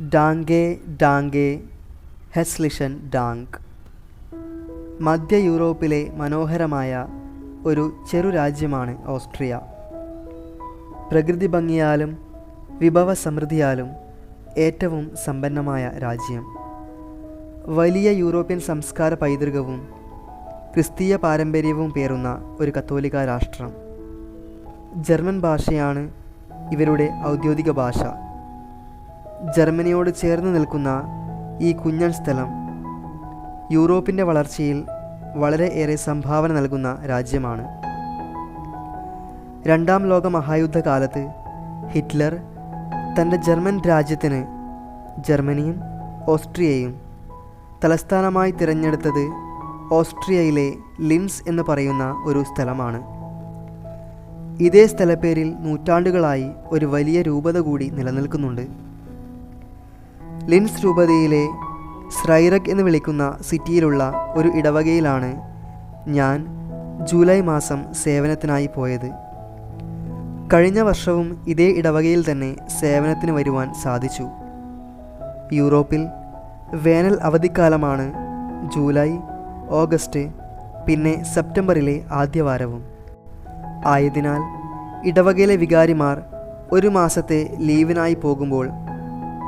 ഡാങ്കെ ഡാങ്കെ ഹെസ്ലിഷൻ ഡാങ്ക്. മധ്യ യൂറോപ്പിലെ മനോഹരമായ ഒരു ചെറു രാജ്യമാണ് ഓസ്ട്രിയ. പ്രകൃതി ഭംഗിയാലും വിഭവ സമൃദ്ധിയാലും ഏറ്റവും സമ്പന്നമായ രാജ്യം. വലിയ യൂറോപ്യൻ സംസ്കാര പൈതൃകവും ക്രിസ്തീയ പാരമ്പര്യവും പേറുന്ന ഒരു കത്തോലിക്ക രാഷ്ട്രം. ജർമ്മൻ ഭാഷയാണ് ഇവരുടെ ഔദ്യോഗിക ഭാഷ. ജർമ്മനിയോട് ചേർന്ന് നിൽക്കുന്ന ഈ കുഞ്ഞൻ സ്ഥലം യൂറോപ്പിന്റെ വളർച്ചയിൽ വളരെ ഏറെ സംഭാവന നൽകുന്ന രാജ്യമാണ്. രണ്ടാം ലോക മഹായുദ്ധകാലത്ത് ഹിറ്റ്ലർ തന്റെ ജർമ്മൻ രാജ്യത്തിന് ജർമ്മനിയും ഓസ്ട്രിയയും തലസ്ഥാനമായി തിരഞ്ഞെടുത്തത് ഓസ്ട്രിയയിലെ ലിംസ് എന്ന് പറയുന്ന ഒരു സ്ഥലമാണ്. ഇതേ സ്ഥലപ്പേരിൽ നൂറ്റാണ്ടുകളായി ഒരു വലിയ രൂപത കൂടി നിലനിൽക്കുന്നുണ്ട്. ലിൻസ് രൂപതയിലെ സ്രൈറക് എന്ന് വിളിക്കുന്ന സിറ്റിയിലുള്ള ഒരു ഇടവകയിലാണ് ഞാൻ ജൂലൈ മാസം സേവനത്തിനായി പോയത്. കഴിഞ്ഞ വർഷവും ഇതേ ഇടവകയിൽ തന്നെ സേവനത്തിന് വരുവാൻ സാധിച്ചു. യൂറോപ്പിൽ വേനൽ അവധിക്കാലമാണ് ജൂലൈ ഓഗസ്റ്റ് പിന്നെ സെപ്റ്റംബറിലെ ആദ്യവാരവും ആയതിനാൽ ഇടവകയിലെ വികാരിമാർ ഒരു മാസത്തെ ലീവിനായി പോകുമ്പോൾ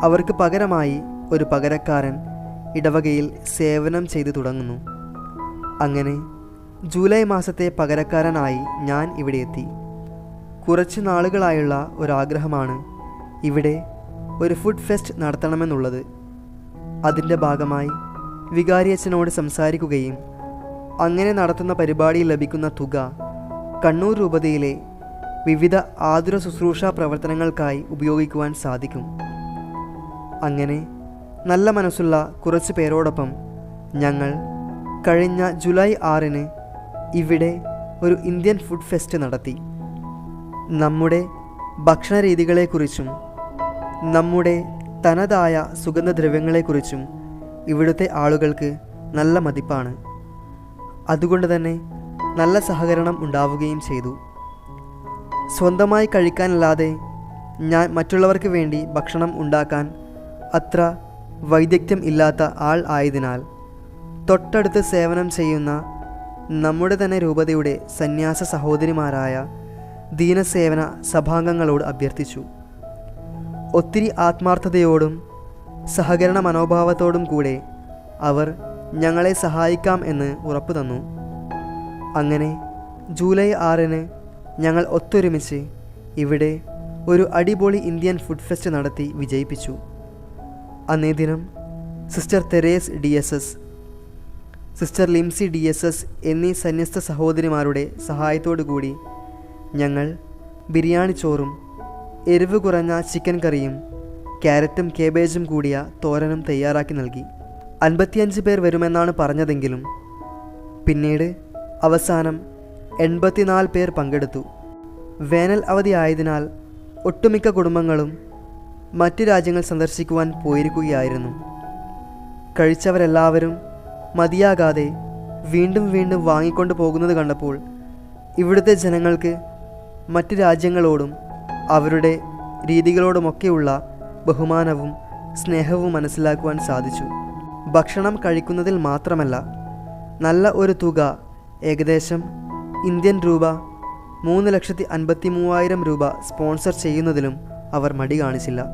അവർക്ക് പകരമായി ഒരു പകരക്കാരൻ ഇടവകയിൽ സേവനം ചെയ്തു തുടങ്ങുന്നു. അങ്ങനെ ജൂലൈ മാസത്തെ പകരക്കാരനായി ഞാൻ ഇവിടെ എത്തി. കുറച്ച് നാളുകളായുള്ള ഒരാഗ്രഹമാണ് ഇവിടെ ഒരു ഫുഡ് ഫെസ്റ്റ് നടത്തണമെന്നുള്ളത്. അതിന്റെ ഭാഗമായി വികാരിയച്ഛനോട് സംസാരിക്കുകയും അങ്ങനെ നടത്തുന്ന പരിപാടിയിൽ ലഭിക്കുന്ന തുക കണ്ണൂർ രൂപതയിലെ വിവിധ ആതുര ശുശ്രൂഷ പ്രവർത്തനങ്ങൾക്കായി ഉപയോഗിക്കുവാൻ സാധിക്കും. അങ്ങനെ നല്ല മനസ്സുള്ള കുറച്ച് പേരോടൊപ്പം ഞങ്ങൾ കഴിഞ്ഞ ജൂലൈ ആറിന് ഇവിടെ ഒരു ഇന്ത്യൻ ഫുഡ് ഫെസ്റ്റ് നടത്തി. നമ്മുടെ ഭക്ഷണ രീതികളെക്കുറിച്ചും നമ്മുടെ തനതായ സുഗന്ധദ്രവ്യങ്ങളെക്കുറിച്ചും ഇവിടുത്തെ ആളുകൾക്ക് നല്ല മതിപ്പാണ്. അതുകൊണ്ട് തന്നെ നല്ല സഹകരണം ഉണ്ടാവുകയും ചെയ്തു. സ്വന്തമായി കഴിക്കാനല്ലാതെ ഞാൻ മറ്റുള്ളവർക്ക് വേണ്ടി ഭക്ഷണം ഉണ്ടാക്കാൻ അത്ര വൈദഗ്ധ്യം ഇല്ലാത്ത ആൾ ആയതിനാൽ തൊട്ടടുത്ത് സേവനം ചെയ്യുന്ന നമ്മുടെ തന്നെ രൂപതയുടെ സന്യാസ സഹോദരിമാരായ ദീനസേവന സഭാംഗങ്ങളോട് അഭ്യർത്ഥിച്ചു. ഒത്തിരി ആത്മാർത്ഥതയോടും സഹകരണ മനോഭാവത്തോടും കൂടെ അവർ ഞങ്ങളെ സഹായിക്കാം എന്ന് ഉറപ്പു തന്നു. അങ്ങനെ ജൂലൈ ആറിന് ഞങ്ങൾ ഒത്തൊരുമിച്ച് ഇവിടെ ഒരു അടിപൊളി ഇന്ത്യൻ ഫുഡ് ഫെസ്റ്റ് നടത്തി വിജയിപ്പിച്ചു. അന്നേ ദിനം sister Therese D S S sister Limsy D S S എന്നീ സന്യസ്ത സഹോദരിമാരുടെ സഹായത്തോടു കൂടി ഞങ്ങൾ ബിരിയാണി ചോറും എരിവ് കുറഞ്ഞ ചിക്കൻ കറിയും ക്യാരറ്റും കേബേജും കൂടിയ തോരനും തയ്യാറാക്കി നൽകി. അൻപത്തിയഞ്ച് പേർ വരുമെന്നാണ് പറഞ്ഞതെങ്കിലും പിന്നീട് അവസാനം എൺപത്തിനാല് പേർ പങ്കെടുത്തു. വേനൽ അവധി ആയതിനാൽ ഒട്ടുമിക്ക കുടുംബങ്ങളും മറ്റു രാജ്യങ്ങൾ സന്ദർശിക്കുവാൻ പോയിരിക്കുകയായിരുന്നു. കഴിച്ചവരെല്ലാവരും മതിയാകാതെ വീണ്ടും വീണ്ടും വാങ്ങിക്കൊണ്ട് പോകുന്നത് കണ്ടപ്പോൾ ഇവിടുത്തെ ജനങ്ങൾക്ക് മറ്റ് രാജ്യങ്ങളോടും അവരുടെ രീതികളോടുമൊക്കെയുള്ള ബഹുമാനവും സ്നേഹവും മനസ്സിലാക്കുവാൻ സാധിച്ചു. ഭക്ഷണം കഴിക്കുന്നതിൽ മാത്രമല്ല നല്ല ഒരു തുക ഏകദേശം ഇന്ത്യൻ രൂപ മൂന്ന് ലക്ഷത്തി അൻപത്തി മൂവായിരം രൂപ സ്പോൺസർ ചെയ്യുന്നതിലും അവർ മടി കാണിച്ചില്ല.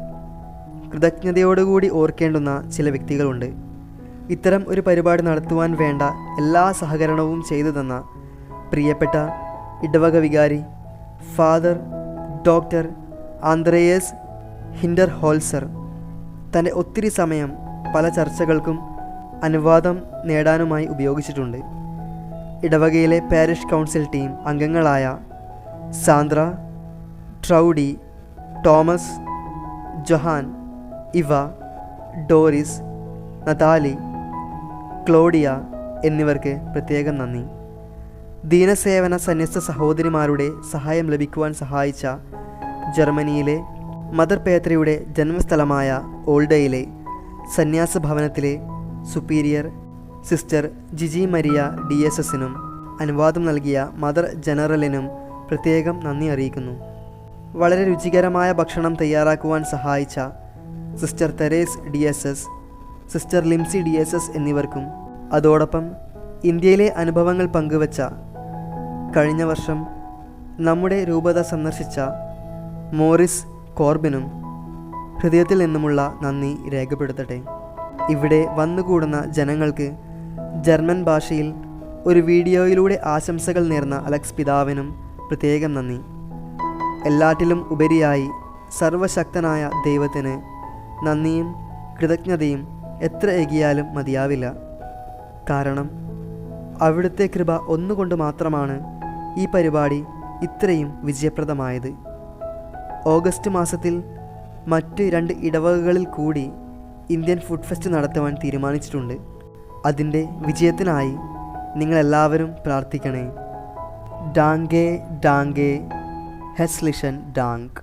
കൃതജ്ഞതയോടുകൂടി ഓർക്കേണ്ടുന്ന ചില വ്യക്തികളുണ്ട്. ഇത്തരം ഒരു പരിപാടി നടത്തുവാൻ വേണ്ട എല്ലാ സഹകരണവും ചെയ്തു തന്ന പ്രിയപ്പെട്ട ഇടവക വികാരി father doctor Andreas Hinderholzer തന്റെ ഒത്തിരി സമയം പല ചർച്ചകൾക്കും അനുവാദം നേടാനുമായി ഉപയോഗിച്ചിട്ടുണ്ട്. ഇടവകയിലെ പാരിഷ് കൗൺസിൽ ടീം അംഗങ്ങളായ Sandra Trudy Thomas Johan Eva Doris Natalie Claudia എന്നിവർക്ക് പ്രത്യേകം നന്ദി. ദീനസേവന സന്യസ്ത സഹോദരിമാരുടെ സഹായം ലഭിക്കുവാൻ സഹായിച്ച ജർമ്മനിയിലെ മദർ പേത്രയുടെ ജന്മസ്ഥലമായ ഓൾഡയിലെ സന്യാസ ഭവനത്തിലെ superior sister Jiji Maria D S എസിനും അനുവാദം നൽകിയ മദർ ജനറലിനും പ്രത്യേകം നന്ദി അറിയിക്കുന്നു. വളരെ രുചികരമായ ഭക്ഷണം തയ്യാറാക്കുവാൻ സഹായിച്ച sister Therese D S S sister Limsy D S S എന്നിവർക്കും അതോടൊപ്പം ഇന്ത്യയിലെ അനുഭവങ്ങൾ പങ്കുവച്ച കഴിഞ്ഞ വർഷം നമ്മുടെ രൂപത സന്ദർശിച്ച മോറിസ് കോർബിനും ഹൃദയത്തിൽ നിന്നുമുള്ള നന്ദി രേഖപ്പെടുത്തട്ടെ. ഇവിടെ വന്നുകൂടുന്ന ജനങ്ങൾക്ക് ജർമ്മൻ ഭാഷയിൽ ഒരു വീഡിയോയിലൂടെ ആശംസകൾ നേർന്ന അലക്സ് പിതാവിനും പ്രത്യേകം നന്ദി. എല്ലാറ്റിലും ഉപരിയായി സർവശക്തനായ ദൈവത്തിന് നന്ദിയും കൃതജ്ഞതയും എത്ര ഏകിയാലും മതിയാവില്ല. കാരണം അവിടുത്തെ കൃപ ഒന്നുകൊണ്ട് മാത്രമാണ് ഈ പരിപാടി ഇത്രയും വിജയപ്രദമായത്. ഓഗസ്റ്റ് മാസത്തിൽ മറ്റ് രണ്ട് ഇടവകകളിൽ കൂടി ഇന്ത്യൻ ഫുഡ് ഫെസ്റ്റ് നടത്തുവാൻ തീരുമാനിച്ചിട്ടുണ്ട്. അതിന്റെ വിജയത്തിനായി നിങ്ങളെല്ലാവരും പ്രാർത്ഥിക്കണേ. ഡാങ്കേ ഡാങ്കെ. ഹെസ്ലിഷൻ ഡാങ്ക്